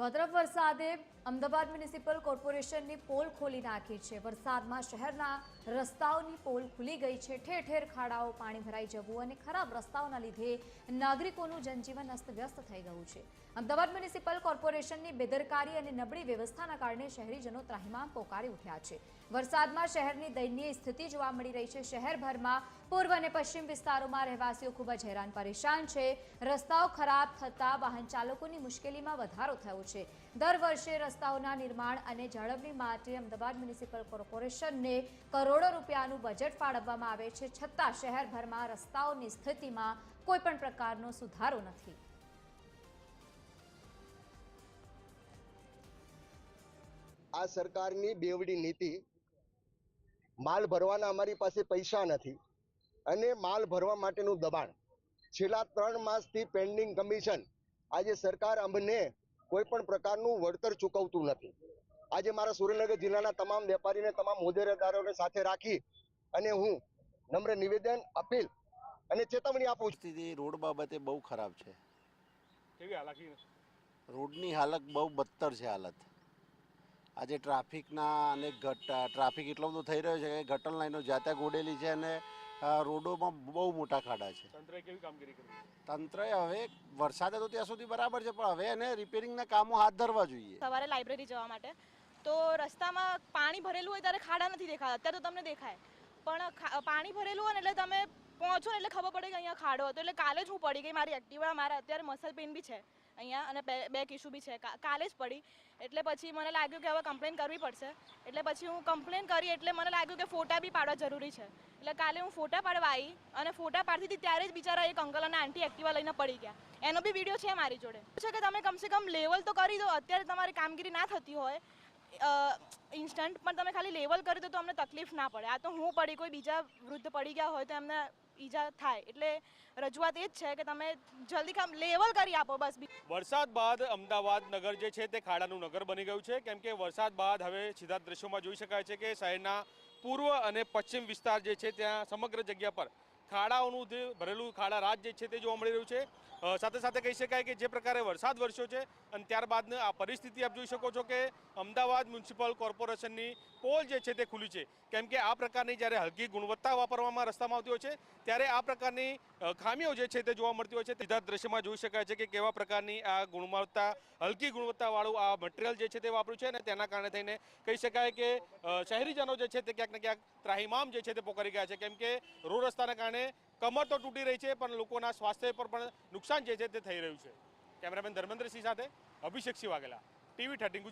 તો વરસાદે અમદાવાદ મ્યુનિસિપલ કોર્પોરેશનની પોલ ખોલી નાખી છે. વરસાદમાં શહેરના રસ્તાઓની પોલ ખુલી ગઈ છે. ઠેર ઠેર ખાડાઓ પાણી ભરાઈ જવું અને ખરાબ રસ્તાઓના લીધે નાગરિકોનું જનજીવન અસ્તવ્યસ્ત થઈ ગયું છે. અમદાવાદ મ્યુનિસિપલ કોર્પોરેશનની બેદરકારી અને નબળી વ્યવસ્થાના કારણે શહેરીજનો ત્રાહિમામ પોકારી ઉઠ્યા છે. વરસાદમાં શહેરની દયનીય સ્થિતિ જોવા મળી રહી છે. શહેરભરમાં પૂર્વ અને પશ્ચિમ વિસ્તારોમાં રહેવાસીઓ ખૂબ જ હેરાન પરેશાન છે. રસ્તાઓ ખરાબ થતાં વાહન ચાલકોની મુશ્કેલીમાં વધારો થયો છે દર વર્ષે રસ્તાઓના નિર્માણ અને જાળવણી માટે અમદાવાદ મ્યુનિસિપલ કોર્પોરેશનને કરોડો રૂપિયાનું બજેટ ફાળવવામાં આવે છે, છતાં શહેરભરમાં રસ્તાઓની સ્થિતિમાં કોઈ પણ પ્રકારનો સુધારો નથી. આ સરકારની બેવડી નીતિ, માલ ભરવાના અમારી પાસે પૈસા નથી અને માલ ભરવા માટેનું દબાણ. છેલ્લા ત્રણ માસથી પેન્ડિંગ કમિશન આજે સરકાર અમને કોઈ પણ પ્રકારનું વળતર ચૂકવતું નથી. આજે મારા સુરેન્દ્રનગર જિલ્લાના તમામ વેપારીને તમામ હોદ્દેદારોને સાથે રાખી અને હું નમ્ર નિવેદન અપીલ અને ચેતવણી આપું છું. સ્થિતિ રોડ બાબતે બહુ ખરાબ છે. કેવી હાલાકી રોડની હાલત બહુ બદતર છે હાલત. આજે ટ્રાફિકના અને ટ્રાફિક એટલો બધો થઈ રહ્યો છે કે ગટર લાઈનો જાતે ગોડેલી છે અને રોડોમાં બહુ મોટા ખાડા છે. તંત્રએ કેવી કામગીરી કરી? તંત્રએ હવે વરસાદ હતો ત્યાં સુધી બરાબર છે પણ હવે એને રિપેરિંગના કામો હાથ ધરવા જોઈએ. સવારે લાઇબ્રેરી જવા માટે. તો રસ્તામાં પાણી ભરેલું હોય ત્યારે ખાડા નથી દેખાતા. અત્યારે તો તમને દેખાય. પણ ખા- પાણી ભરેલું હોય ને એટલે તમે પહોંચો ને એટલે ખબર પડે કે અહીંયા ખાડો હતો. એટલે કાલે જ હું પડી ગઈ. મારી એક્ટિવા મારા અત્યારે મસલ પેઇન બી છે. અહીંયા અને બે બે ઇશ્યુ બી છે. કાલે જ પડી. એટલે પછી મને લાગ્યું કે હવે કમ્પ્લેન કરવી પડશે. એટલે પછી હું કમ્પ્લેન કરી એટલે મને લાગ્યું કે ફોટા બી પાડવા જરૂરી છે. એટલે કાલે હું ફોટા પાડવા આવી અને ફોટા પાડતી હતી ત્યારે જ બિચારા એક અંકલ અને આંટી એક્ટિવા લઈને પડી ગયા. એનો બી વીડિયો છે મારી જોડે. છે કે તમે કમસે કમ લેવલ તો કરી દો. અત્યારે તમારી કામગીરી ના થતી હોય. ઇન્સ્ટન્ટ પણ તમે ખાલી લેવલ કરી દો તો અમને તકલીફ ના પડે. આ તો હું પડી, કોઈ બીજા વૃદ્ધ પડી ગયા હોય તો એમને ઈજા થાય. એટલે રજૂઆત એ જ છે કે તમે જલ્દી કામ લેવલ કરી આપો બસ વરસાદ બાદ અમદાવાદ નગર જે છે તે ખાડાનું નગર બની ગયું છે. કેમ કે વરસાદ બાદ હવે સીધા દ્રશ્યોમાં જોઈ શકાય છે કે શહેરના પૂર્વ અને પશ્ચિમ વિસ્તાર જે છે ત્યાં સમગ્ર જગ્યા પર ખાડાઓનું જે ભરેલું ખાડા રાજ જે છે તે જોવા મળી રહ્યું છે. સાથે સાથે કહી શકાય કે જે પ્રકારે વરસાદ વરસ્યો છે અને ત્યારબાદ આ પરિસ્થિતિ આપ જોઈ શકો છો કે અમદાવાદ મ્યુનિસિપલ કોર્પોરેશનની પોલ જે છે તે ખુલી છે. કેમ કે આ પ્રકારની જ્યારે હલકી ગુણવત્તા વાપરવામાં રસ્તામાં આવતી હોય છે, ત્યારે આ પ્રકારની ખામીઓ જે છે તે જોવા મળતી હોય છે. સીધા દ્રશ્યમાં જોઈ શકાય છે કે કેવા પ્રકારની આ ગુણવત્તા, હલકી ગુણવત્તાવાળું આ મટીરિયલ જે છે તે વાપર્યું છે અને તેના કારણે થઈને કહી શકાય કે શહેરીજનો જે છે તે ક્યાંક ને ક્યાંક ત્રાહિમામ જે છે તે પોકારી ગયા છે. કેમ કે રોડ રસ્તાના કારણે કમર તો તૂટી રહી છે, પણ લોકોના સ્વાસ્થ્ય પર પણ નુકસાન જે છે તે થઈ રહ્યું છે. કેમેરામેન ધર્મેન્દ્રસિંહ સાથે અભિષેક વાઘેલા ટીવી થર્ટીન ગુજરાત.